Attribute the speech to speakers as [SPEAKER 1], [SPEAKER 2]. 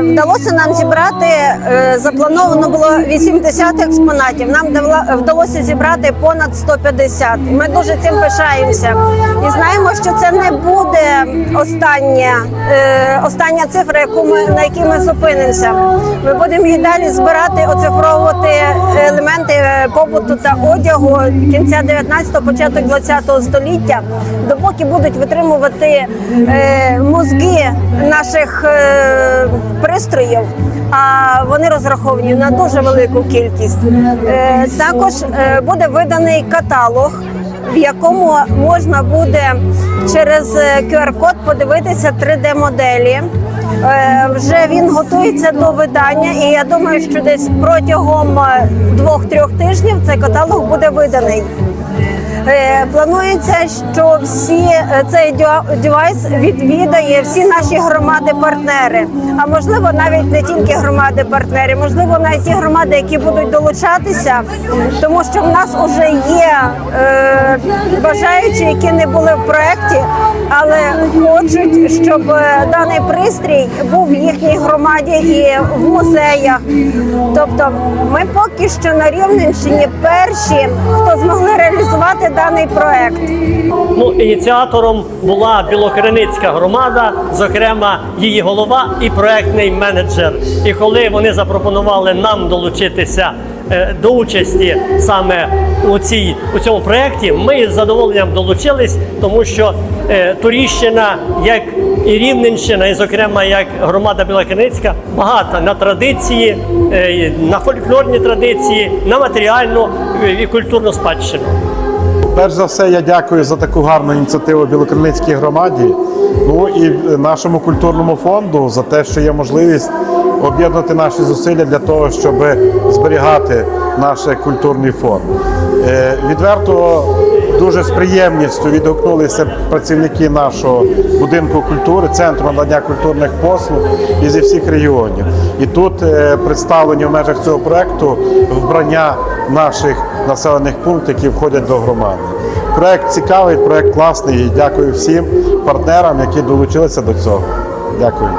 [SPEAKER 1] Вдалося нам зібрати е, заплановано було 80 експонатів. Нам вдала- вдалося зібрати понад 150. І Ми дуже цим пишаємося і знаємо, що це не буде остання, е, остання цифра, яку ми на якій ми зупинимося. Ми будемо і далі збирати, оцифровувати елементи е, побуту та одягу кінця 19-го, початок 20-го століття, допоки будуть витримувати е, мозги наших е, пристроїв. А вони розраховані на дуже велику кількість. Е, також е, буде виданий каталог, в якому можна буде через е, QR-код подивитися 3D-моделі. Е, Вже він готується до видання, і я думаю, що десь протягом е, двох-трьох тижнів цей каталог буде виданий. Е, Планується, що всі е, цей девайс відвідає всі наші громади-партнери. А можливо, навіть не тільки громади-партнери, можливо, навіть ті громади, які будуть долучатися, тому що в нас вже є е, бажаючі, які не були в проєкті, але хочуть, щоб е, даний пристрій був в їхній громаді і в музеях. Тобто, ми поки що на Рівненщині перші, хто змогли реалізувати даний проект.
[SPEAKER 2] Ну, ініціатором була Білокриницька громада, зокрема її голова і проектний менеджер. І коли вони запропонували нам долучитися е, до участі саме у цій у цьому проєкті, ми з задоволенням долучились, тому що е, Туріщина, як і Рівненщина, і зокрема як громада Білокриницька, багата на традиції, е, на фольклорні традиції, на матеріальну і культурну спадщину.
[SPEAKER 3] Перш за все, я дякую за таку гарну ініціативу Білокриницькій громаді. Ну і нашому культурному фонду за те, що є можливість об'єднати наші зусилля для того, щоб зберігати наш культурний фонд. Е, Відверто дуже з приємністю відгукнулися працівники нашого будинку культури, центру надання культурних послуг і зі всіх регіонів. І тут е, представлені в межах цього проекту вбрання наших населених пунктів, які входять до громади. Проект цікавий, проект класний. І дякую всім партнерам, які долучилися до цього. Дякую.